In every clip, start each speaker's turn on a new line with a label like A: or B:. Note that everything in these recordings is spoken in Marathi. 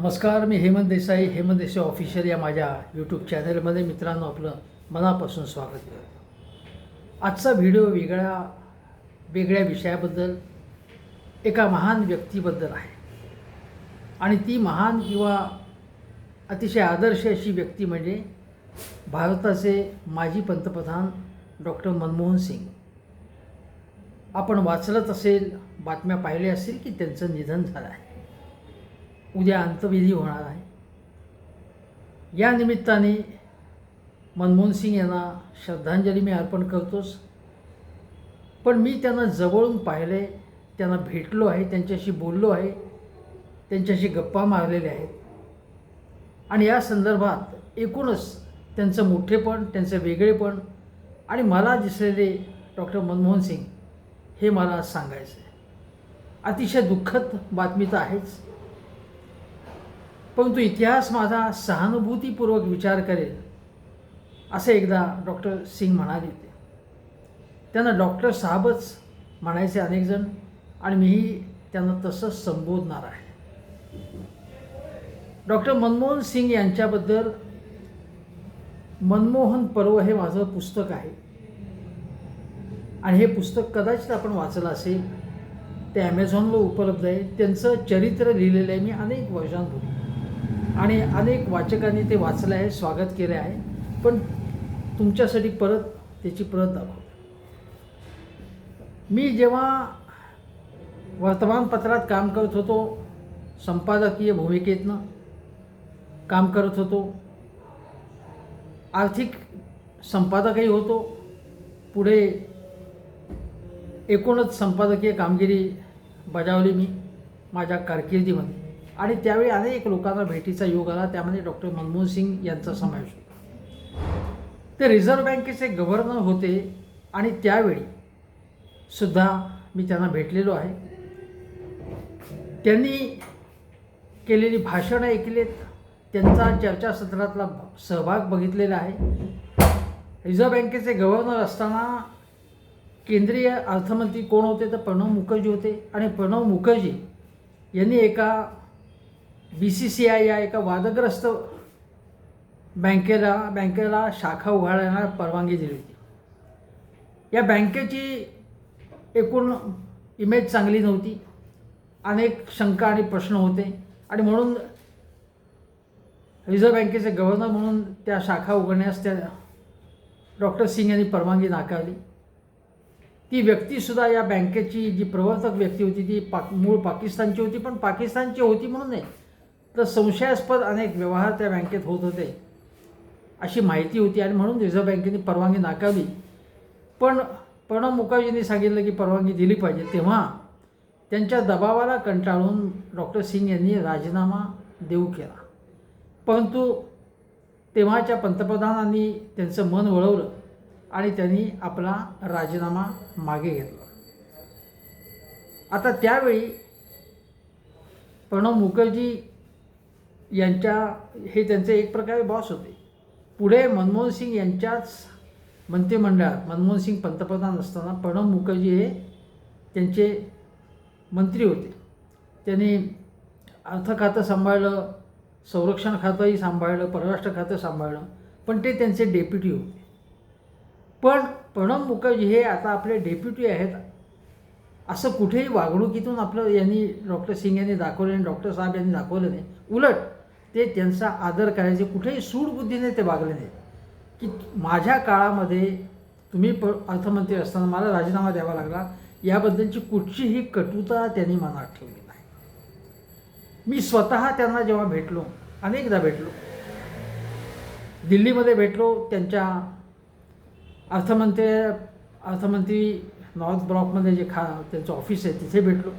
A: नमस्कार मी हेमंत देसाई हेमंत देसाई ऑफिशियल या माझ्या यूट्यूब चॅनलमध्ये मित्रांनो आपलं मनापासून स्वागत करतो. आजचा व्हिडिओ वेगळ्या वेगळ्या विषयाबद्दल एका महान व्यक्तीबद्दल आहे. आणि ती महान किंवा अतिशय आदर्श अशी व्यक्ती म्हणजे भारताचे माजी पंतप्रधान डॉक्टर मनमोहन सिंग. आपण वाचलत असेल बातम्या पाहिल्या असेल की त्यांचं निधन झालं आहे. उद्या अंतविधी होणार आहे. या निमित्ताने मनमोहन सिंग यांना श्रद्धांजली मी अर्पण करतोच. पण मी त्यांना जवळून पाहिले त्यांना भेटलो आहे त्यांच्याशी बोललो आहे त्यांच्याशी गप्पा मारलेल्या आहेत. आणि या संदर्भात एकूणच त्यांचं मोठेपण त्यांचं वेगळेपण आणि मला दिसलेले डॉक्टर मनमोहन सिंग हे मला सांगायचं. आहे अतिशय दुःखद बातमी तर आहेच. परंतु इतिहास माझा सहानुभूतीपूर्वक विचार करेल असे एकदा डॉक्टर सिंग म्हणाले होते. त्यांना डॉक्टर साहेबच म्हणायचे अनेकजण आणि मीही त्यांना तसंच संबोधणार आहे. डॉक्टर मनमोहन सिंग यांच्याबद्दल मनमोहन पर्व हे माझं पुस्तक आहे. आणि हे पुस्तक कदाचित आपण वाचलं असेल ते ॲमेझॉनवर उपलब्ध आहे. त्यांचं चरित्र लिहिलेलं आहे मी अनेक वर्षांपूर्वी. आणि अनेक वाचकांनी ते वाचलं आहे स्वागत केले आहे. पण तुमच्यासाठी परत त्याची प्रत दाखवतो. मी जेव्हा वर्तमानपत्रात काम करत होतो संपादकीय भूमिकेतनं काम करत होतो आर्थिक संपादकही होतो पुढे एकूणच संपादकीय कामगिरी बजावली मी माझ्या कारकिर्दीमध्ये. आणि त्यावेळी अनेक लोकांना भेटीचा योग आला. त्यामध्ये डॉक्टर मनमोहन सिंग यांचा समावेश होता. ते रिझर्व्ह बँकेचे गव्हर्नर होते आणि त्यावेळी सुद्धा मी त्यांना भेटलेलो आहे. त्यांनी केलेली भाषणं ऐकलेत. त्यांचा चर्चासत्रातला सहभाग बघितलेला आहे. रिझर्व्ह बँकेचे गव्हर्नर असताना केंद्रीय अर्थमंत्री कोण होते तर प्रणव मुखर्जी होते. आणि प्रणव मुखर्जी यांनी एका बी सी सी आय या एका वादग्रस्त बँकेला बँकेला शाखा उघडायला परवानगी दिली होती. या बँकेची एकूण इमेज चांगली नव्हती. अनेक शंका आणि प्रश्न होते. आणि म्हणून रिझर्व्ह बँकेचे गव्हर्नर म्हणून त्या शाखा उघडण्यास त्या डॉक्टर सिंग यांनी परवानगी नाकारली. ती व्यक्तीसुद्धा या बँकेची जी प्रवर्तक व्यक्ती होती ती पाक मूळ पाकिस्तानची होती पण पाकिस्तानची होती म्हणून नाही. तर संशयास्पद अनेक व्यवहार त्या बँकेत होत होते. अशी माहिती होती आणि म्हणून रिझर्व्ह बँकेने परवानगी नाकारली. पण प्रणव मुखर्जींनी सांगितलं की परवानगी दिली पाहिजे. तेव्हा त्यांच्या दबावाला कंटाळून डॉक्टर सिंग यांनी राजीनामा देऊ केला. परंतु तेव्हाच्या पंतप्रधानांनी त्यांचं मन वळवलं आणि त्यांनी आपला राजीनामा मागे घेतला. आता त्यावेळी प्रणव मुखर्जी यांच्या हे त्यांचे एक प्रकारे बॉस होते. पुढे मनमोहन सिंग यांच्याच मंत्रिमंडळात मनमोहन सिंग पंतप्रधान असताना प्रणव मुखर्जी हे त्यांचे मंत्री होते. त्यांनी अर्थ खातं सांभाळलं संरक्षण खातंही सांभाळलं परराष्ट्र खातं सांभाळलं पण ते त्यांचे डेप्युटी होते. पण प्रणव मुखर्जी हे आता आपले डेप्युटी आहेत असं कुठेही वागणुकीतून आपलं यांनी डॉक्टर सिंग यांनी दाखवलं नाही डॉक्टर साहेब यांनी दाखवलं नाही. उलट ते त्यांचा आदर करायचे. कुठेही सूडबुद्धीने ते वागले नाही की माझ्या काळामध्ये तुम्ही प अर्थमंत्री असताना मला राजीनामा द्यावा लागला. याबद्दलची कुठचीही कटुता त्यांनी मनात ठेवली नाही. मी स्वतः त्यांना जेव्हा भेटलो अनेकदा भेटलो दिल्लीमध्ये भेटलो त्यांच्या अर्थमंत्री अर्थमंत्री नॉर्थ ब्लॉकमध्ये जे खा त्यांचं ऑफिस आहे तिथे भेटलो.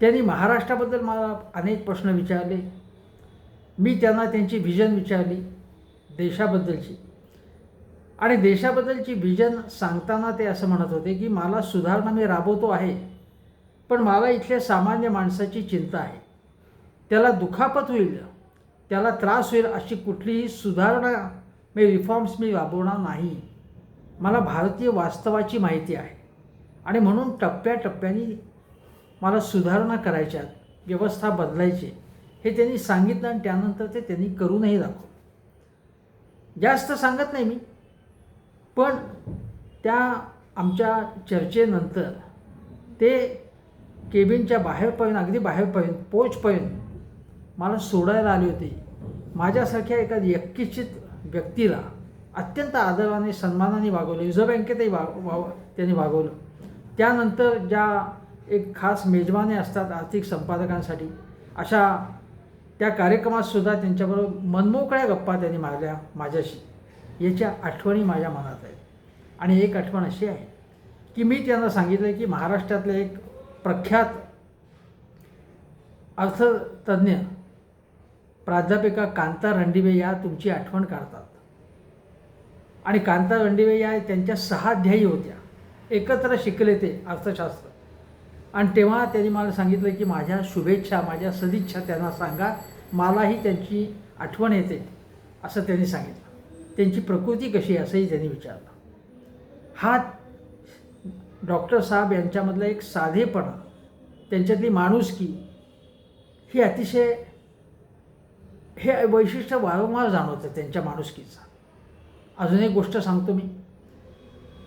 A: त्यांनी महाराष्ट्राबद्दल मला अनेक प्रश्न विचारले. मी त्यांना त्यांची व्हिजन विचारली देशाबद्दलची. आणि देशाबद्दलची व्हिजन सांगताना ते असं म्हणत होते की मला सुधारणा मी राबवतो आहे पण मला इथल्या सामान्य माणसाची चिंता आहे. त्याला दुखापत होईल त्याला त्रास होईल अशी कुठलीही सुधारणा मी रिफॉर्म्स मी राबवणार नाही. मला भारतीय वास्तवाची माहिती आहे. आणि म्हणून टप्प्याटप्प्याने मला सुधारणा करायच्या व्यवस्था बदलायची हे त्यांनी सांगितलं आणि त्यानंतर ते त्यांनी करूनही दाखवलं. जास्त सांगत नाही मी पण त्या आमच्या चर्चेनंतर ते केबिनच्या बाहेरपर्यंत अगदी बाहेरपर्यंत पोचपर्यंत मला सोडायला आली होती. माझ्यासारख्या एका यक्किचित व्यक्तीला अत्यंत आदराने सन्मानाने वागवलं. रिझर्व्ह बँकेतही वा वाव त्यांनी वागवलं. त्यानंतर ज्या एक खास मेजवाने असतात आर्थिक संपादकांसाठी. अशा त्या कार्यक्रमातसुद्धा त्यांच्याबरोबर मनमोकळ्या गप्पा त्यांनी मारल्या माझ्याशी. याच्या आठवणी माझ्या मनात आहेत. आणि एक आठवण अशी आहे की मी त्यांना सांगितलं की महाराष्ट्रातले एक प्रख्यात अर्थतज्ज्ञ प्राध्यापिका कांता रणदिवे या तुमची आठवण काढतात. आणि कांता रणदिवे या त्यांच्या सहा अध्यायी होत्या. एकत्र शिकले ते अर्थशास्त्र. आणि तेव्हा त्यांनी मला सांगितलं की माझ्या शुभेच्छा माझ्या सदिच्छा त्यांना सांगा. मलाही त्यांची आठवण येते असं त्यांनी सांगितलं. त्यांची प्रकृती कशी आहे असंही त्यांनी विचारलं. हा डॉक्टर साहेब यांच्यामधला एक साधेपणा त्यांच्यातली माणुसकी ही अतिशय हे वैशिष्ट्य वारंवार जाणवतं त्यांच्या माणुसकीचं. अजून एक गोष्ट सांगतो मी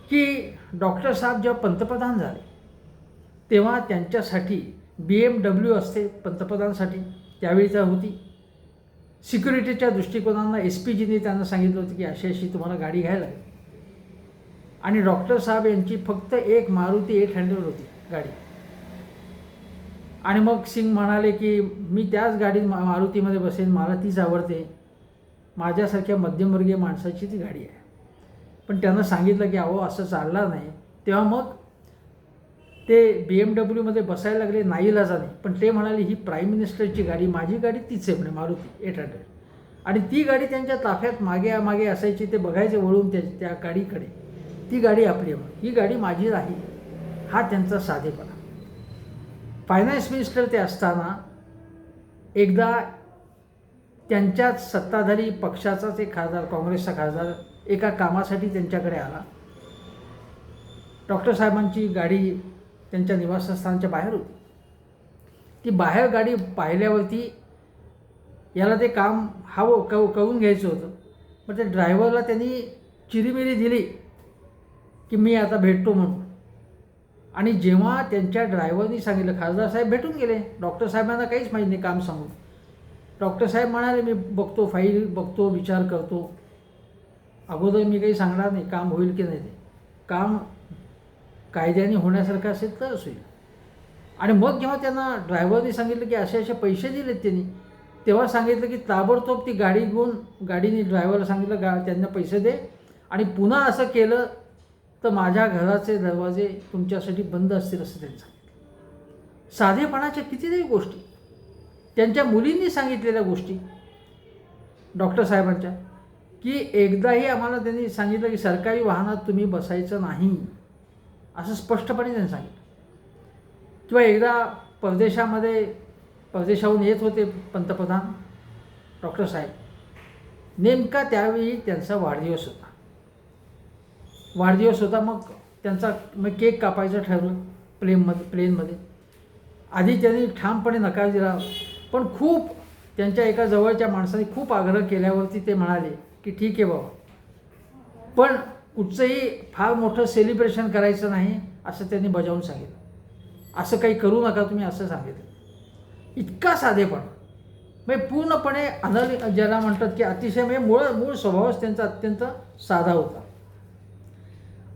A: की डॉक्टर साहेब जेव्हा पंतप्रधान झाले तेव्हा त्यांच्यासाठी बी एम डब्ल्यू असते पंतप्रधानांसाठी त्यावेळी तर होती. सिक्युरिटीच्या दृष्टिकोनांना एस पी जीने त्यांना सांगितलं होतं की अशी अशी तुम्हाला गाडी घ्यायला आणि डॉक्टर साहेब यांची फक्त एक मारुती एट हंड्रेड होती गाडी. आणि मग सिंग म्हणाले की मी त्याच गाडीत मा मारुतीमध्ये बसेन मला तीच आवडते. माझ्यासारख्या मध्यमवर्गीय माणसाची ती गाडी आहे. पण त्यांना सांगितलं की अहो असं चालणार नाही. तेव्हा मग ते बी एम डब्ल्यूमध्ये बसायला लागले नाईलाजाने पण ते म्हणाले ही प्राईम मिनिस्टरची गाडी माझी गाडी तीच आहे म्हणे मारुती एट हंड्रेड आणि ती गाडी त्यांच्या ताफ्यात मागे मागे असायची ते बघायचे वळून त्या त्या गाडीकडे. ती गाडी आपली आहे. ही गाडी माझी आहे हा त्यांचा साधेपणा. फायनान्स मिनिस्टर ते असताना एकदा त्यांच्याच सत्ताधारी पक्षाचाच एक खासदार काँग्रेसचा खासदार एका कामासाठी त्यांच्याकडे आला. डॉक्टर साहेबांची गाडी त्यांच्या निवासस्थानाच्या बाहेर होती. ती बाहेर गाडी पाहिल्यावरती याला ते काम हवं कव कळून घ्यायचं होतं. मग त्या ड्रायव्हरला त्यांनी चिरीमिरी दिली की मी आता भेटतो म्हणून. आणि जेव्हा त्यांच्या ड्रायव्हरनी सांगितलं खासदार साहेब भेटून गेले. डॉक्टर साहेबांना काहीच माहीत नाही काम सांगून. डॉक्टर साहेब म्हणाले मी बघतो फाईल बघतो विचार करतो. अगोदर मी काही सांगणार नाही काम होईल की नाही ते. काम कायद्याने होण्यासारखं असेल तरच होईल आणि मग जेव्हा त्यांना ड्रायव्हरने सांगितलं की असे असे पैसे दिलेत त्यांनी तेव्हा सांगितलं की ताबडतोब ती गाडी घेऊन गाडीने ड्रायव्हरला सांगितलं गा त्यांना पैसे दे. आणि पुन्हा असं केलं तर माझ्या घराचे दरवाजे तुमच्यासाठी बंद असतील असं त्यांनी सांगितलं. साधेपणाच्या कितीतरी गोष्टी. त्यांच्या मुलींनी सांगितलेल्या गोष्टी. डॉक्टर साहेबांच्या की एकदाही आम्हाला त्यांनी सांगितलं की सरकारी वाहनात तुम्ही बसायचं नाही. असं स्पष्टपणे त्यांनी सांगितलं. किंवा एकदा परदेशामध्ये परदेशाहून येत होते पंतप्रधान डॉक्टर साहेब. नेमका त्यावेळी त्यांचा वाढदिवस होता. वाढदिवस होता मग त्यांचा मग केक कापायचं ठरवलं प्लेनमध्ये प्लेनमध्ये. आधी त्यांनी ठामपणे नकार दिला पण खूप त्यांच्या एका जवळच्या माणसाने खूप आग्रह केल्यावरती ते म्हणाले की ठीक आहे बाबा. पण कुठचंही फार मोठं सेलिब्रेशन करायचं नाही असं त्यांनी बजावून सांगितलं. असं काही करू नका तुम्ही असं सांगितलं. इतका साधेपण. म्हणजे पूर्णपणे अनल ज्याला म्हणतात की अतिशय म्हणजे मूळ मूळ स्वभावच त्यांचा अत्यंत साधा होता.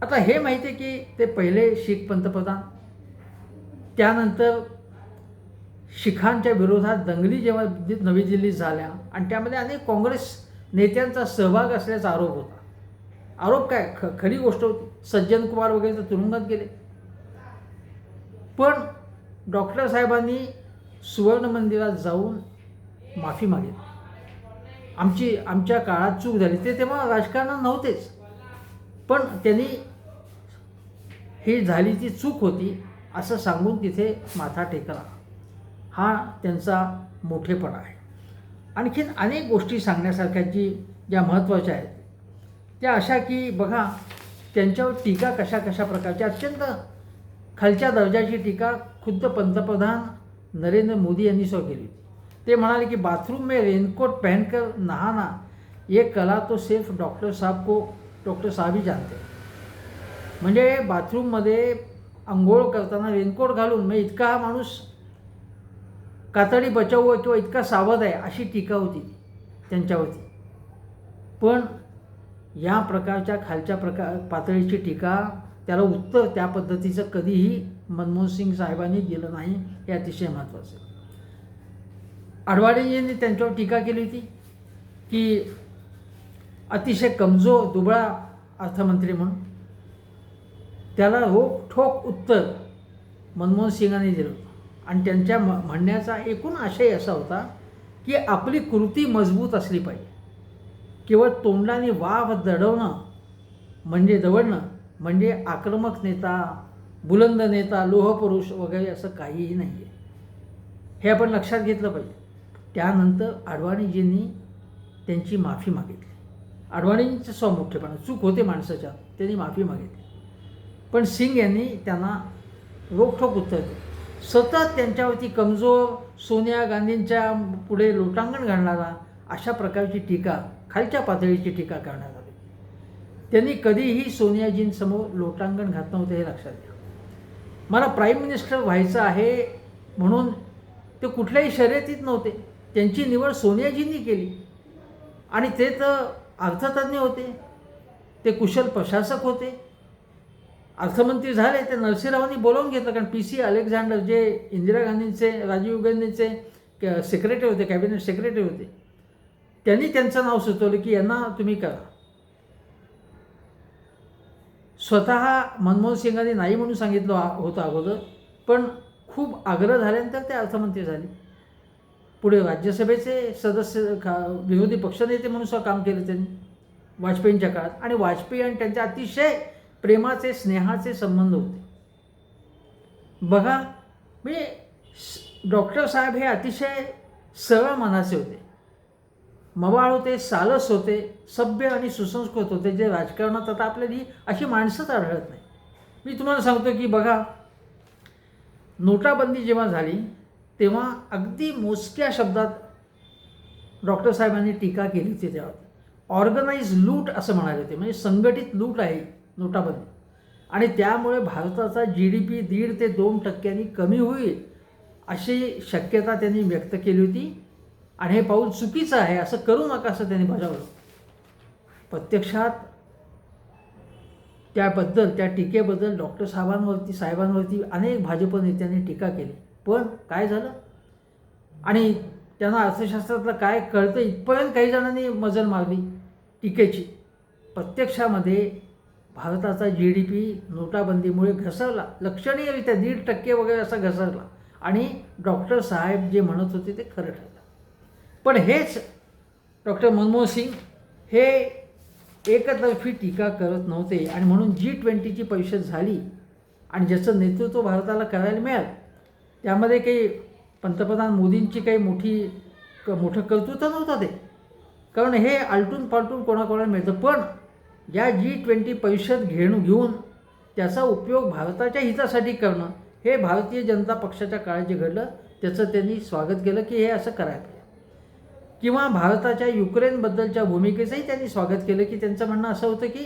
A: आता हे माहिती आहे की ते पहिले शीख पंतप्रधान त्यानंतर शिखांच्या विरोधात दंगली जेव्हा नवी दिल्लीत झाल्या आणि त्यामध्ये अनेक काँग्रेस नेत्यांचा सहभाग असल्याचा आरोप होता. आरोप काय? ख खरी गोष्ट होती सज्जन कुमार वगैरे तर तुरुंगात गेले. पण डॉक्टर साहेबांनी सुवर्ण मंदिरात जाऊन माफी मागितली. आमची आमच्या काळात चूक झाली. ते तेव्हा राजकारणात नव्हतेच. पण त्यांनी ही झाली ती चूक होती असं सांगून तिथे माथा टेकला. हा त्यांचा मोठेपणा आहे. आणखीन अनेक गोष्टी सांगण्यासारख्या जी ज्या महत्त्वाच्या आहेत त्या अशा की बघा त्यांच्यावर टीका कशा कशा प्रकारच्या अत्यंत खालच्या दर्जाची टीका खुद्द पंतप्रधान नरेंद्र मोदी यांनी सुद्धा केली होती. ते म्हणाले की बाथरूम में रेनकोट पहनकर नहाना ये कला तो सिर्फ डॉक्टर साहब को डॉक्टर साहब ही जानते म्हणजे बाथरूममध्ये आंघोळ करताना रेनकोट घालून म्हणजे इतका हा माणूस कातडी बचाव किंवा इतका सावध आहे अशी टीका होती त्यांच्यावरती. पण या प्रकारच्या खालच्या प्रकार पातळीची टीका त्याला उत्तर त्या पद्धतीचं कधीही मनमोहन सिंग साहेबांनी दिलं नाही हे अतिशय महत्त्वाचं आहे. यांनी त्यांच्यावर टीका केली होती की अतिशय कमजोर दुबळा अर्थमंत्री म्हणून. त्याला रोख ठोक उत्तर मनमोहन सिंगाने दिलं आणि त्यांच्या म म्हणण्याचा एकूण आशय असा होता की आपली कृती मजबूत असली पाहिजे. केवळ तोंडाने वाव दडवणं म्हणजे दवडणं म्हणजे आक्रमक नेता बुलंद नेता लोहपुरुष वगैरे असं काहीही नाही आहे हे आपण लक्षात घेतलं पाहिजे. त्यानंतर अडवाणीजींनी त्यांची माफी मागितली. आडवाणींचं स्वमोठेपणा चूक होते माणसाच्या त्यांनी माफी मागितली. पण सिंग यांनी त्यांना रोखठोक उत्तर दिलं. सतत त्यांच्यावरती कमजोर सोनिया गांधींच्या पुढे लोटांगण घालणारा अशा प्रकारची टीका खालच्या पातळीची टीका करण्यात आली. त्यांनी कधीही सोनियाजींसमोर लोटांगण घात नव्हतं हे लक्षात घ्या. मला प्राईम मिनिस्टर व्हायचं आहे म्हणून ते कुठल्याही शर्यतीत नव्हते. त्यांची निवड सोनियाजींनी केली. आणि ते तर अर्थतज्ञ होते. ते कुशल प्रशासक होते. अर्थमंत्री झाले ते नरसिंहरावांनी बोलावून घेतलं कारण पी सी अलेक्झांडर जे इंदिरा गांधींचे राजीव गांधींचे सेक्रेटरी होते कॅबिनेट सेक्रेटरी होते. त्यांनी त्यांचं नाव सुचवलं की यांना तुम्ही करा. स्वतः मनमोहन सिंगांनी नाही म्हणून सांगितलं होतं अगोदर पण खूप आग्रह झाल्यानंतर ते अर्थमंत्री झाले. पुढे राज्यसभेचे सदस्य खा विरोधी पक्षनेते म्हणून सुद्धा काम केलं त्यांनी वाजपेयींच्या काळात. आणि वाजपेयी आणि त्यांचे अतिशय प्रेमाचे स्नेहाचे संबंध होते. बघा म्हणजे डॉक्टर साहेब हे अतिशय सरळ मनाचे होते. मवाळ होते सालस होते सभ्य आणि सुसंस्कृत होते जे राजकारणात आता आपल्याली अशी माणसंच आढळत नाही. मी तुम्हाला सांगतो की बघा नोटाबंदी जेव्हा झाली तेव्हा अगदी मोजक्या शब्दात डॉक्टर साहेबांनी टीका केली होती तेव्हा. ऑर्गनाइज लूट असं म्हणाले होते म्हणजे संघटित लूट आहे नोटाबंदी. आणि त्यामुळे भारताचा जी डी पी दीड ते दोन टक्क्यांनी कमी होईल अशी शक्यता त्यांनी व्यक्त केली होती. आणि हे पाऊल चुकीचं आहे असं करू नका असं त्यांनी बजावलं. प्रत्यक्षात त्याबद्दल त्या टीकेबद्दल डॉक्टर साहेबांवरती साहेबांवरती अनेक भाजप नेत्यांनी टीका केली. पण काय झालं? आणि त्यांना अर्थशास्त्रातलं काय कळतं? इथपर्यंत काही जणांनी मजल मारली टीकेची. प्रत्यक्षामध्ये भारताचा जी डी पी नोटाबंदीमुळे घसरला. लक्षणीयरित्या दीड टक्के वगैरे असा घसरला. आणि डॉक्टर साहेब जे म्हणत होते ते खरं ठरलं. पण हेच डॉक्टर मनमोहन सिंग हे एकतर्फी टीका करत नव्हते आणि म्हणून जी ट्वेंटीची परिषद झाली आणि ज्याचं नेतृत्व भारताला करायला मिळालं. त्यामध्ये काही पंतप्रधान मोदींची काही मोठी क मोठं कर्तृत्व नव्हतं ते. कारण हे आलटून पालटून कोणाकोणाला मिळतं. पण या जी ट्वेंटी परिषद घेणं घेऊन त्याचा उपयोग भारताच्या हितासाठी करणं हे भारतीय जनता पक्षाच्या काळात जे घडलं त्याचं त्यांनी स्वागत केलं की हे असं करायला किंवा भारताच्या युक्रेनबद्दलच्या भूमिकेचंही त्यांनी स्वागत केलं की त्यांचं म्हणणं असं होतं की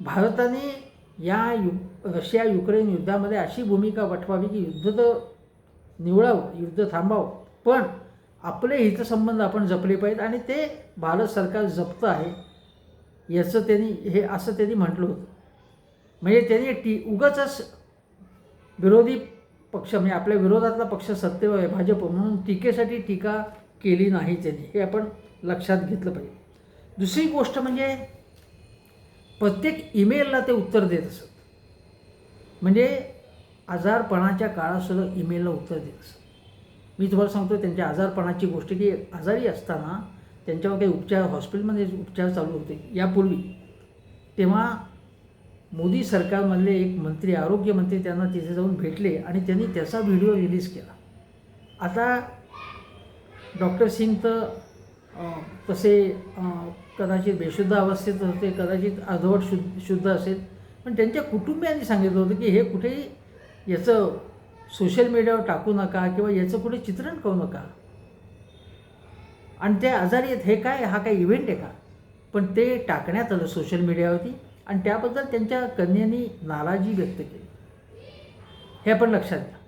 A: भारताने या यु रशिया युक्रेन युद्धामध्ये अशी भूमिका वठवावी की युद्ध तर निवळावं युद्ध थांबावं. पण आपले हितसंबंध आपण जपले पाहिजेत आणि ते भारत सरकार जपतं आहे याचं त्यांनी हे असं त्यांनी म्हटलं होतं. म्हणजे त्यांनी टी उगाचच विरोधी पक्ष म्हणजे आपल्या विरोधातला पक्ष सत्तेवर आहे भाजप म्हणून टीकेसाठी टीका केली नाही त्यांनी. हे आपण लक्षात घेतलं पाहिजे. दुसरी गोष्ट म्हणजे प्रत्येक ईमेलला ते उत्तर देत असत. म्हणजे आजारपणाच्या काळातसुद्धा ईमेलला उत्तर देत असत. मी तुम्हाला सांगतो त्यांच्या आजारपणाची गोष्ट की आजारी असताना त्यांच्यावर काही उपचार हॉस्पिटलमध्ये उपचार चालू होते. यापूर्वी तेव्हा मोदी सरकारमधले एक मंत्री आरोग्यमंत्री त्यांना तिथे जाऊन भेटले आणि त्यांनी त्याचा व्हिडिओ रिलीज केला. आता डॉक्टर सिंग तर तसे कदाचित बेशुद्ध अवस्थेत होते कदाचित अर्धवट शुद्ध शुद्ध असेल. पण त्यांच्या कुटुंबियांनी सांगितलं होतं की हे कुठेही याचं सोशल मीडियावर टाकू नका किंवा याचं कुठे चित्रण करू नका. आणि ते आजारी आहेत हे काय हा काय इव्हेंट आहे का? पण ते टाकण्यात आलं सोशल मीडियावरती आणि त्याबद्दल त्यांच्या कन्यांनी नाराजी व्यक्त केली. हे आपण लक्षात घ्या.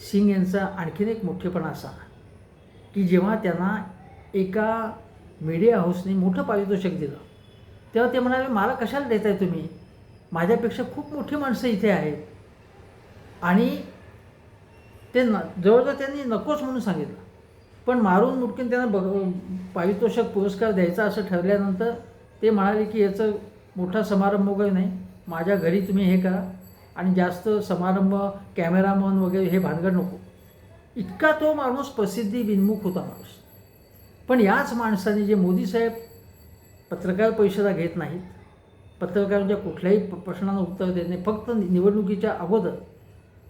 A: सिंग यांचा आणखीन एक मोठेपणा असा. की जेव्हा त्यांना एका मीडिया हाऊसने मोठं पारितोषिक दिलं तेव्हा ते म्हणाले मला कशाला देताय तुम्ही? माझ्यापेक्षा खूप मोठी माणसं इथे आहेत. आणि ते न जवळजवळ त्यांनी नकोच म्हणून सांगितलं. पण मारून मुटकीन त्यांना बघ पारितोषिक पुरस्कार द्यायचा असं ठरल्यानंतर ते म्हणाले की याचं मोठा समारंभ वगैरे नाही. माझ्या घरी तुम्ही हे करा आणि जास्त समारंभ कॅमेरामन वगैरे हे भानगड नको. इतका तो माणूस प्रसिद्धी विन्मुख होता माणूस. पण याच माणसाने जे मोदी साहेब पत्रकार परिषदा घेत नाहीत पत्रकारांच्या कुठल्याही प्रश्नांना उत्तर देत नाही फक्त निवडणुकीच्या अगोदर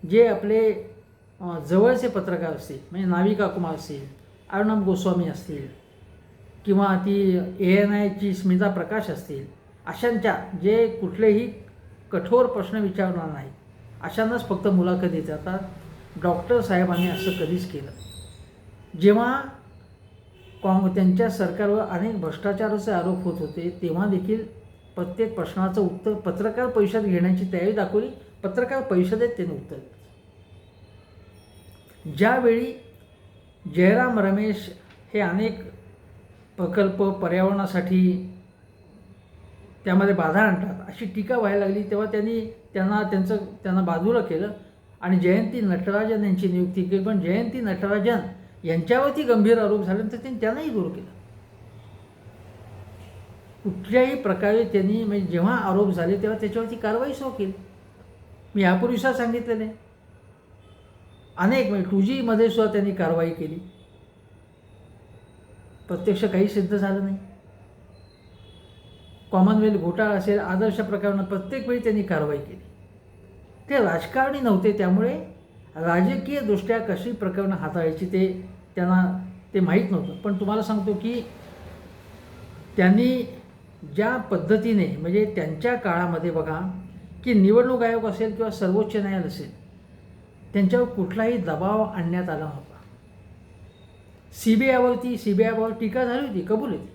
A: जे आपले जवळचे पत्रकार असतील म्हणजे नाविका कुमार असतील अर्णब गोस्वामी असतील किंवा ती ए एन आयची स्मिता प्रकाश असतील अशांच्या जे कुठलेही कठोर प्रश्न विचारणार नाहीत अशांनाच फक्त मुलाखती देतात. डॉक्टर साहेबांनी असं कधीच केलं. जेव्हा काँग त्यांच्या सरकारवर अनेक भ्रष्टाचाराचे आरोप होत होते तेव्हा देखील प्रत्येक प्रश्नाचं उत्तर पत्रकार परिषद घेण्याची तयारी दाखवली पत्रकार परिषदेत त्यांनी उत्तर दिलं. ज्यावेळी जयराम रमेश हे अनेक प्रकल्प पर्यावरणासाठी त्यामध्ये बाधा आणतात अशी टीका व्हायला लागली तेव्हा त्यांनी त्यांना त्यांचं त्यांना बाजूला केलं. आणि जयंती नटराजन यांची नियुक्ती केली. पण जयंती नटराजन यांच्यावरती गंभीर आरोप झाल्यानंतर त्यांनी त्यांनाही दूर केलं. कुठल्याही प्रकारे त्यांनी म्हणजे जेव्हा आरोप झाले तेव्हा त्याच्यावरती कारवाई सो केली. मी यापूर्वी सुद्धा सांगितलेलं आहे. अनेक म्हणजे टू जीमध्ये सुद्धा त्यांनी कारवाई केली. प्रत्यक्ष काही सिद्ध झालं नाही. कॉमनवेल्थ घोटाळा असेल आदर्श प्रकरणं प्रत्येक वेळी त्यांनी कारवाई केली. ते राजकारणी नव्हते त्यामुळे राजकीयदृष्ट्या कशी प्रकरणं हाताळायची ते त्यांना ते माहीत नव्हतं. पण तुम्हाला सांगतो की त्यांनी ज्या पद्धतीने म्हणजे त्यांच्या काळामध्ये बघा की निवडणूक आयोग असेल किंवा सर्वोच्च न्यायालय असेल त्यांच्यावर कुठलाही दबाव आणण्यात आला नव्हता. सी बी आयवरती सी बी आयवर टीका झाली होती कबूल होती.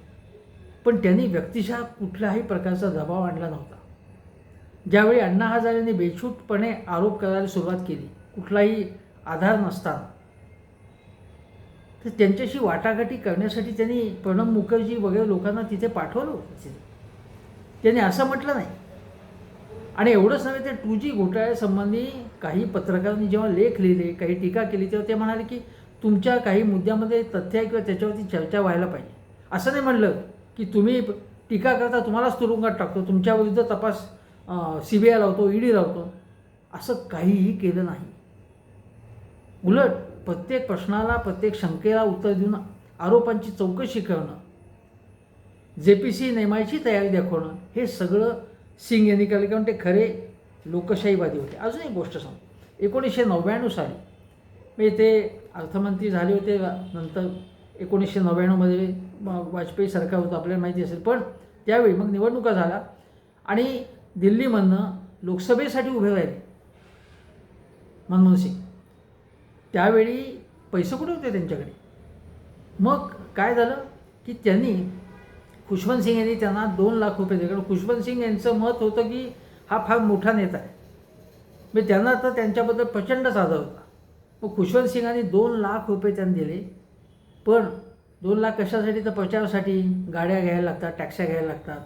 A: पण त्यांनी व्यक्तिशः कुठल्याही प्रकारचा दबाव आणला नव्हता. ज्यावेळी अण्णा हजारेंनी बेछूटपणे आरोप करायला सुरुवात केली कुठलाही आधार नसताना. तर त्यांच्याशी वाटाघाटी करण्यासाठी त्यांनी प्रणब मुखर्जी वगैरे लोकांना तिथे पाठवलं होतं तिथे. त्यांनी असं म्हटलं नाही. आणि एवढंच नव्हे ते टू जी घोटाळ्यासंबंधी काही पत्रकारांनी जेव्हा लेख लिहिले काही टीका केली तेव्हा ते म्हणाले की तुमच्या काही मुद्द्यामध्ये तथ्य आहे किंवा त्याच्यावरती चर्चा व्हायला पाहिजे. असं नाही म्हणलं की तुम्ही टीका करता तुम्हालाच तुरुंगात टाकतो तुमच्याविरुद्ध तपास सी बी आय लावतो ईडी लावतो असं काहीही केलं नाही. उलट प्रत्येक प्रश्नाला प्रत्येक शंकेला उत्तर देऊन आरोपांची चौकशी करणं जे पी सी नेमायची तयारी दाखवणं हे सगळं सिंग यांनी केलं. कारण ते खरे लोकशाहीवादी होते. अजून एक गोष्ट सांग. एकोणीसशे नव्याण्णव साली मी ते अर्थमंत्री झाले होते नंतर एकोणीसशे नव्याण्णवमध्ये वाजपेयी सरकार होतं आपल्याला माहिती असेल. पण त्यावेळी मग निवडणुका झाला आणि दिल्लीमधनं लोकसभेसाठी उभे राहिले. मनमोहन सिंग. त्यावेळी पैसे कुठे होते त्यांच्याकडे? मग काय झालं की त्यांनी खुशवंत सिंग यांनी त्यांना दोन लाख रुपये दिले. कारण खुशवंत सिंग यांचं मत होतं की हा फार मोठा नेता आहे. म्हणजे त्यांना तर त्यांच्याबद्दल प्रचंडच आदर होता. मग खुशवंत सिंगांनी दोन लाख रुपये त्यांनी दिले. पण दोन लाख कशासाठी? तर प्रचारासाठी. गाड्या घ्यायला लागतात टॅक्स्या घ्यायला लागतात.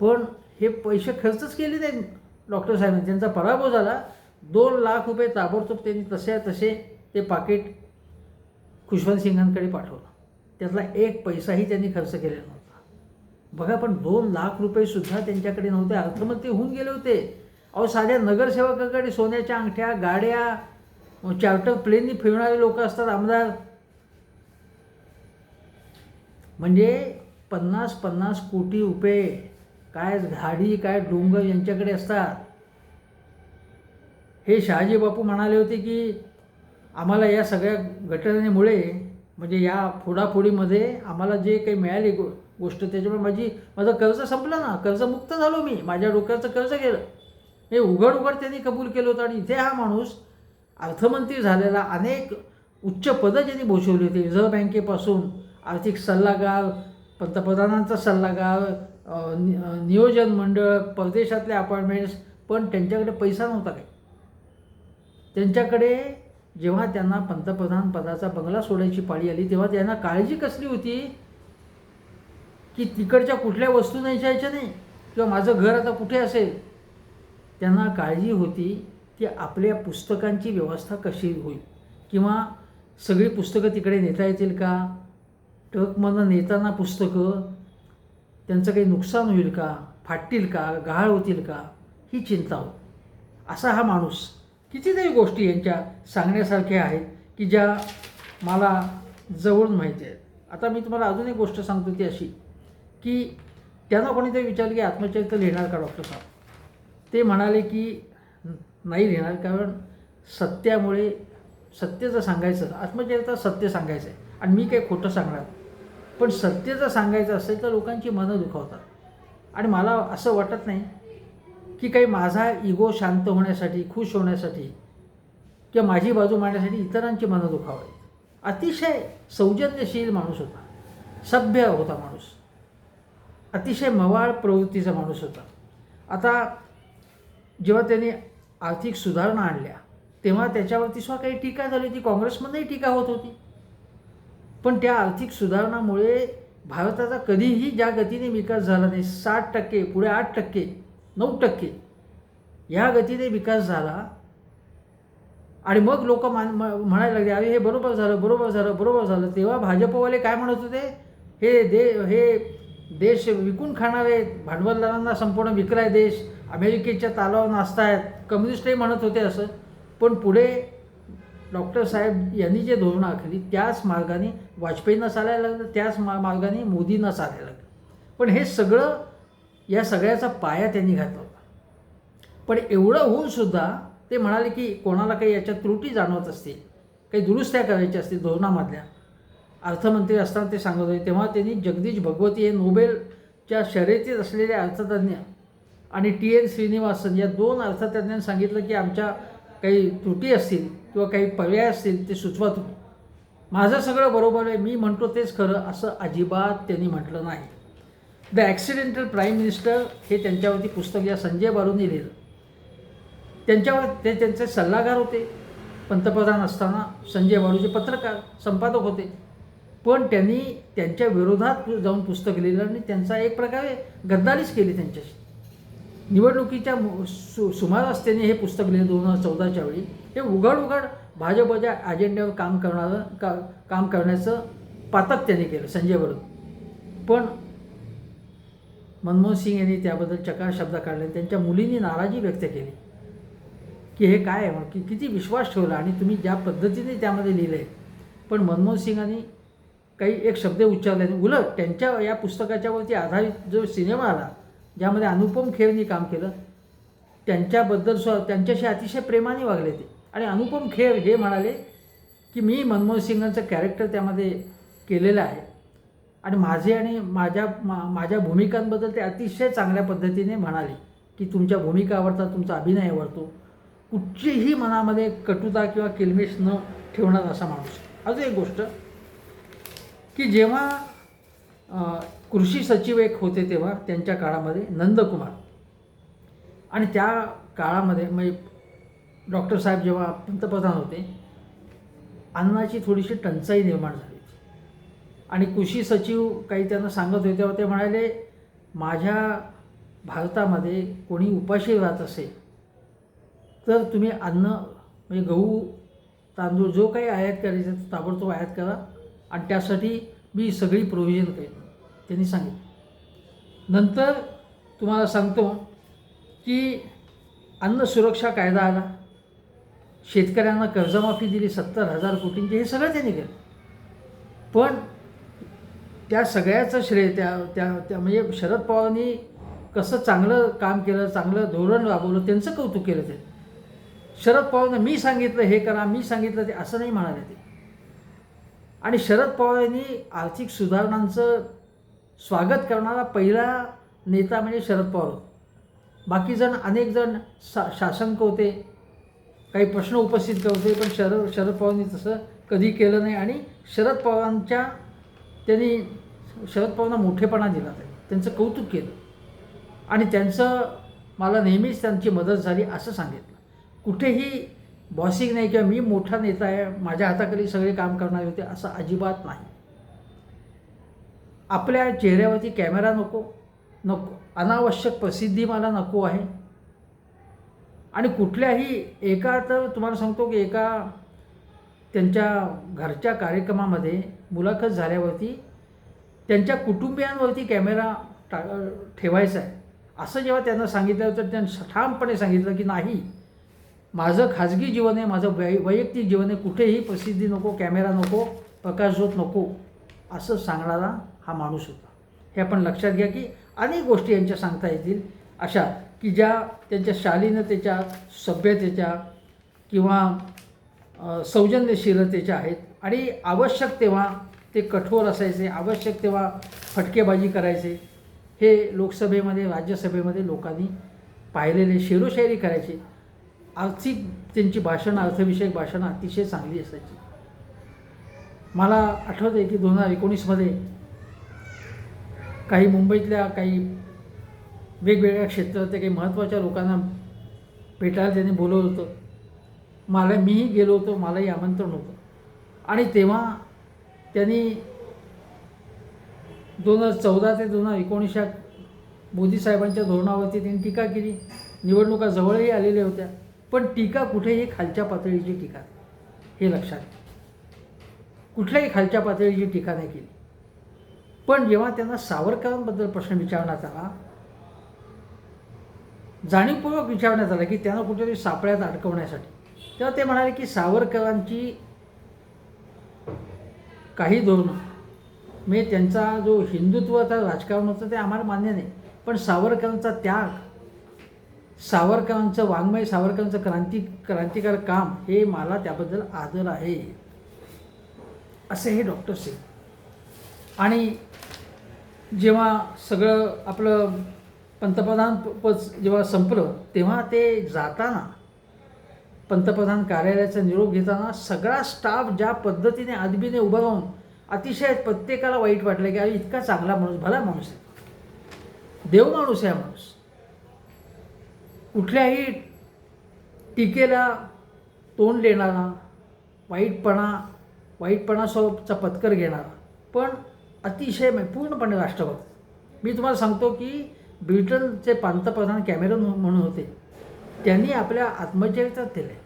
A: पण हे पैसे खर्चच केले नाही डॉक्टर साहेबांनी. त्यांचा पराभव झाला. दोन लाख रुपये ताबडतोब त्यांनी तसे तसे ते पाकिट खुशवंत सिंगांकडे पाठवलं. त्यातला एक पैसाही त्यांनी खर्च केलेला नव्हता. बघा पण दोन लाख रुपयेसुद्धा त्यांच्याकडे नव्हते. अर्थमंत्री होऊन गेले होते. अहो साध्या नगरसेवकाकडे सोन्याच्या अंगठ्या गाड्या चार्टर प्लेननी फिरणारे लोक असतात आमदार. म्हणजे पन्नास पन्नास कोटी रुपये काय झाडी काय डोंगर यांच्याकडे असतात. हे शहाजी बापू म्हणाले होते की आम्हाला या सगळ्या घटनेमुळे म्हणजे या फोडाफोडीमध्ये आम्हाला जे काही मिळाली गो गोष्ट त्याच्यामुळे माझी माझं कर्ज संपलं ना. कर्जमुक्त झालो मी. माझ्या डोक्याचं कर्ज गेलं. हे उघड उघड त्यांनी कबूल केलं होतं आणि इथे हा माणूस अर्थमंत्री झालेला अनेक उच्च पदं ज्यांनी भूषवली होती. रिझर्व्ह बँकेपासून आर्थिक सल्लागार पंतप्रधानांचा सल्लागार नियोजन मंडळ परदेशातले अपार्टमेंट्स पण त्यांच्याकडे पैसा नव्हता काही. त्यांच्याकडे जेव्हा त्यांना पंतप्रधान पदाचा बंगला सोडायची पाळी आली तेव्हा त्यांना काळजी कसली होती? की तिकडच्या कुठल्या वस्तू नाही जायच्या नाही किंवा माझं घर आता कुठे असेल? त्यांना काळजी होती की आपल्या पुस्तकांची व्यवस्था कशी होईल? किंवा सगळी पुस्तकं तिकडे नेता येतील का? ट्रकमधनं नेताना पुस्तकं त्यांचं काही नुकसान होईल का? फाटतील का? गहाळ होतील का? ही चिंता हो. असा हा माणूस कितीतरी गोष्टी यांच्या सांगण्यासारख्या आहेत की ज्या मला जवळून माहिती आहेत. आता मी तुम्हाला अजून एक गोष्ट सांगतो ती अशी की त्यांना कोणीतरी विचारलं की आत्मचरित्र लिहिणार का डॉक्टर साहेब? ते म्हणाले की नाही लिहिणार कारण सत्यामुळे सत्य जर सांगायचं आत्मचरित्र सत्य सांगायचं आहे आणि मी काही खोटं सांगणार पण सत्य जर सांगायचं असेल तर लोकांची मनं दुखावतात. आणि मला असं वाटत नाही की काही माझा इगो शांत होण्यासाठी खुश होण्यासाठी किंवा माझी बाजू मांडण्यासाठी इतरांची मनं दुखावावी अतिशय सौजन्यशील माणूस होता. सभ्य होता माणूस. अतिशय मवाळ प्रवृत्तीचा माणूस होता. आता जेव्हा त्यांनी आर्थिक सुधारणा आणल्या तेव्हा त्याच्यावरती सुद्धा काही टीका झाली होती. काँग्रेसमध्येही टीका होत होती. पण त्या आर्थिक सुधारणामुळे भारताचा कधीही ज्या गतीने विकास झाला नाही साठ टक्के पुढे आठ टक्के नऊ टक्के ह्या गतीने विकास झाला. आणि मग लोक मान म- म्हणायला लागले अरे हे बरोबर झालं बरोबर झालं बरोबर झालं. तेव्हा भाजपवाले काय म्हणत होते? हे दे हे देश विकून खाणारे भांडवलदारांना संपूर्ण विकलाय देश अमेरिकेच्या तालावर नाचतायत. कम्युनिस्टही म्हणत होते असं. पण पुढे डॉक्टर साहेब यांनी जे धोरणं आखली त्याच मार्गाने वाजपेयींना चालायला लागलं त्याच मा मार्गाने मोदींना चालायला लागलं. पण हे सगळं या सगळ्याचा पाया त्यांनी घातला होता. पण एवढं होऊन सुद्धा ते म्हणाले की कोणाला काही याच्यात त्रुटी जाणवत असतील काही दुरुस्त्या करायच्या असतील धोरणामधल्या अर्थमंत्री असताना ते सांगत होते तेव्हा त्यांनी जगदीश भगवती हे नोबेलच्या शर्यतीत असलेले अर्थतज्ञ आणि टी एन श्रीनिवासन या दोन अर्थतज्ञांनी सांगितलं की आमच्या काही त्रुटी असतील किंवा काही पर्याय असतील ते सुचवा तुम्ही माझं सगळं बरोबर आहे. मी म्हणतो तेच खरं असं अजिबात त्यांनी म्हटलं नाही. द ॲक्सिडेंटल प्राईम मिनिस्टर हे त्यांच्यावरती पुस्तक या संजय बारूंनी लिहिलं. त्यांच्यावर ते त्यांचे सल्लागार होते. पंतप्रधान असताना संजय बाळूचे पत्रकार संपादक होते. पण त्यांनी त्यांच्या विरोधात जाऊन पुस्तक लिहिलं आणि त्यांचा एक प्रकारे गद्दारीच केली त्यांच्याशी. निवडणुकीच्या मु- सु सुमारास त्यांनी हे पुस्तक लिहिलं दोन हजार चौदाच्या वेळी. हे उघड उघड भाजपच्या अजेंड्यावर काम करणारं का काम करण्याचं पातक त्यांनी केलं संजय बरोबर. पण मनमोहन सिंग यांनी त्याबद्दल चकार शब्द काढले त्यांच्या मुलींनी नाराजी व्यक्त केली. की हे काय आहे म्हणून? की किती विश्वास ठेवला आणि तुम्ही ज्या पद्धतीने त्यामध्ये लिहिलं आहे पण मनमोहन सिंगांनी काही एक शब्द उच्चारले उलट त्यांच्या या पुस्तकाच्यावरती आधारित जो सिनेमा आला ज्यामध्ये अनुपम खेरनी काम केलं त्यांच्याबद्दल स्व त्यांच्याशी अतिशय प्रेमाने वागले ते. आणि अनुपम खेर हे म्हणाले की मी मनमोहन सिंगांचं कॅरेक्टर त्यामध्ये केलेलं आहे. आणि माझे आणि माझ्या मा माझ्या भूमिकांबद्दल ते अतिशय चांगल्या पद्धतीने म्हणाले की तुमच्या भूमिका आवडतात तुमचा अभिनय आवडतो. कुठचीही मनामध्ये कटुता किंवा किलमिश न ठेवणार असा माणूस. अजून एक गोष्ट की जेव्हा कृषी सचिव एक होते तेव्हा त्यांच्या काळामध्ये नंदकुमार. आणि त्या काळामध्ये म्हणजे डॉक्टर साहेब जेव्हा पंतप्रधान होते अन्नाची थोडीशी टंचाई निर्माण झाली होती. आणि कृषी सचिव काही त्यांना सांगत होते तेव्हा ते म्हणाले माझ्या भारतामध्ये कोणी उपाशी राहत असेल तर तुम्ही अन्न म्हणजे गहू तांदूळ जो काही आयात करायचा तो ताबडतोब आयात करा. आणि त्यासाठी मी सगळी प्रोव्हिजन करेन. त्यांनी सांगितलं. नंतर तुम्हाला सांगतो की अन्न सुरक्षा कायदा आला. शेतकऱ्यांना कर्जमाफी दिली सत्तर हजार कोटींची हे सगळं त्यांनी केलं. पण त्या सगळ्याचं श्रेय त्या त्या त्या म्हणजे शरद पवारांनी कसं चांगलं काम केलं चांगलं धोरण राबवलं त्यांचं कौतुक केलं ते. शरद पवारनं मी सांगितलं हे करा मी सांगितलं ते असं नाही म्हणाले ते. आणि शरद पवार यांनी आर्थिक सुधारणांचं स्वागत करणारा पहिला नेता म्हणजे शरद पवार बाकीजण अनेक जण सा शासन होते. काही प्रश्न उपस्थित करते होते पण शरद शरद पवारांनी तसं कधी केलं नाही आणि शरद पवारांच्या त्यांनी शरद पवारांना मोठेपणा दिला त्यांनी त्यांचं कौतुक केलं. आणि त्यांचं मला नेहमीच त्यांची मदत झाली असं सांगितलं. कुठेही बॉसिंग नाही किंवा मी मोठा नेता आहे माझ्या हाताखाली सगळे काम करणारे होते असं अजिबात नाही. आपल्या चेहऱ्यावरती कॅमेरा नको नको. अनावश्यक प्रसिद्धी मला नको आहे. आणि कुठल्याही एका तर तुम्हाला सांगतो की एका त्यांच्या घरच्या कार्यक्रमामध्ये मुलाखत झाल्यावरती त्यांच्या कुटुंबियांवरती कॅमेरा टा ठेवायचा आहे. असं जेव्हा त्यांना सांगितलं तर त्यांनी ठामपणे सांगितलं की नाही माझं खाजगी जीवन आहे माझं वै वैयक्तिक जीवन आहे कुठेही प्रसिद्धी नको कॅमेरा नको प्रकाशझोत नको असं सांगणारा हा माणूस होता. हे आपण लक्षात घ्या की अनेक गोष्टी यांच्या सांगता येतील. अशा की ज्या त्यांच्या शालीनतेच्या सभ्यतेच्या किंवा सौजन्यशीलतेच्या आहेत. आणि आवश्यक तेव्हा ते कठोर असायचे आवश्यक तेव्हा फटकेबाजी करायचे. हे लोकसभेमध्ये राज्यसभेमध्ये लोकांनी पाहिलेले शेरोशायरी करायची. आर्थिक त्यांची भाषणं अर्थविषयक भाषणं अतिशय चांगली असायची. मला आठवतं आहे की दोन हजार एकोणीसमध्ये काही मुंबईतल्या काही वेगवेगळ्या क्षेत्रातल्या काही महत्त्वाच्या लोकांना भेटायला त्यांनी बोलवलं होतं. मला मीही गेलो होतो मलाही आमंत्रण होतं. आणि तेव्हा त्यांनी दोन हजार चौदा ते दोन हजार एकोणीसच्या मोदी साहेबांच्या धोरणावरती त्यांनी टीका केली. निवडणुका जवळही आलेल्या होत्या पण टीका कुठेही खालच्या पातळीची टीका हे लक्षात कुठल्याही खालच्या पातळीची टीका नाही केली. पण जेव्हा त्यांना सावरकरांबद्दल प्रश्न विचारण्यात आला जाणीवपूर्वक विचारण्यात आला की त्यांना कुठेतरी सापळ्यात अडकवण्यासाठी तेव्हा ते म्हणाले की सावरकरांची काही धोरणं मी त्यांचा जो हिंदुत्वाचा राजकारण होतं ते आम्हाला मान्य नाही. पण सावरकरांचा त्याग सावरकरांचं वाङ्मय सावरकरांचं क्रांती क्रांतिकारक काम हे मला त्याबद्दल आदर आहे. असे हे डॉक्टर सिंग. आणि जेव्हा सगळं आपलं पंतप्रधान पद जेव्हा संपलं तेव्हा ते जाताना पंतप्रधान कार्यालयाचा निरोप घेताना सगळा स्टाफ ज्या पद्धतीने आदबीने उभं राहून अतिशय प्रत्येकाला वाईट वाटलं की अरे इतका चांगला माणूस भला माणूस आहे. देव माणूस आहे हा माणूस. कुठल्याही टीकेला तोंड देणारा वाईटपणा वाईटपणा स्वरूपचा पत्कर घेणारा पण अतिशय पूर्णपणे राष्ट्रभक्त. मी तुम्हाला सांगतो की ब्रिटनचे पंतप्रधान कॅमेरन हो- म्हणून होते. त्यांनी आपल्या आत्मचरित्रात केले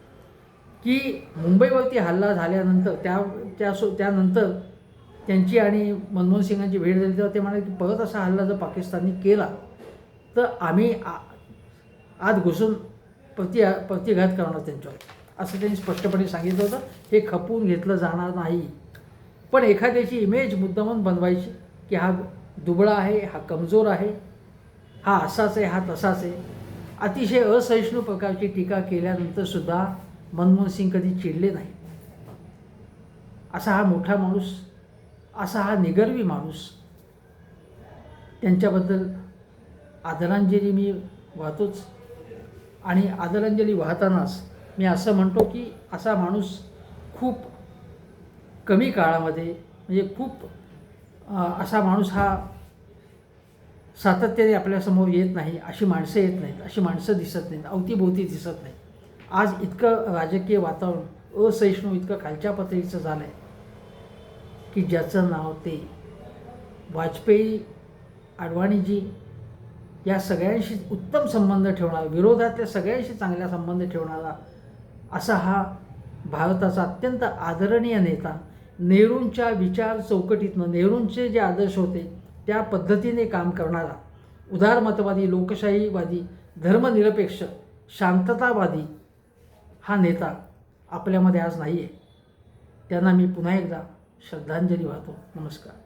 A: की मुंबईवरती हल्ला झाल्यानंतर त्या त्या सो त्यानंतर त्यांची आणि मनमोहन सिंगांची भेट झाली तेव्हा ते म्हणाले की परत असा हल्ला जर पाकिस्तानने केला तर आम्ही आ आत घुसून प्रति प्रतिघात करणार त्यांच्यावर. असं त्यांनी स्पष्टपणे सांगितलं होतं. हे खपवून घेतलं जाणार नाही. पण एखाद्याची इमेज मुद्दामून बनवायची की हा दुबळा आहे हा कमजोर आहे हा असाच आहे हा तसाच आहे. अतिशय असहिष्णू प्रकारची टीका केल्यानंतर सुद्धा मनमोहन सिंग कधी चिडले नाही. असा हा मोठा माणूस असा हा निगर्वी माणूस. त्यांच्याबद्दल आदरांजली मी वाहतोच आणि आदरांजली वाहतानाच मी असं म्हणतो की असा माणूस खूप कमी काळामध्ये म्हणजे खूप असा माणूस हा सातत्याने आपल्यासमोर येत नाही अशी माणसं येत नाहीत अशी माणसं दिसत नाहीत अवतीभोवती दिसत नाहीत. आज इतकं राजकीय वातावरण असहिष्णू इतकं खालच्या पातळीचं झालं आहे की ज्याचं नाव ते वाजपेयी अडवाणीजी या सगळ्यांशी उत्तम संबंध ठेवणारा विरोधातल्या सगळ्यांशी चांगला संबंध ठेवणारा असा हा भारताचा अत्यंत आदरणीय नेता नेहरूंच्या विचार चौकटीतनं नेहरूंचे जे आदर्श होते त्या पद्धतीने काम करणारा उदारमतवादी लोकशाहीवादी धर्मनिरपेक्ष शांततावादी हा नेता आपल्यामध्ये आज नाही आहे त्यांना मी पुन्हा एकदा श्रद्धांजली वाहतो. नमस्कार.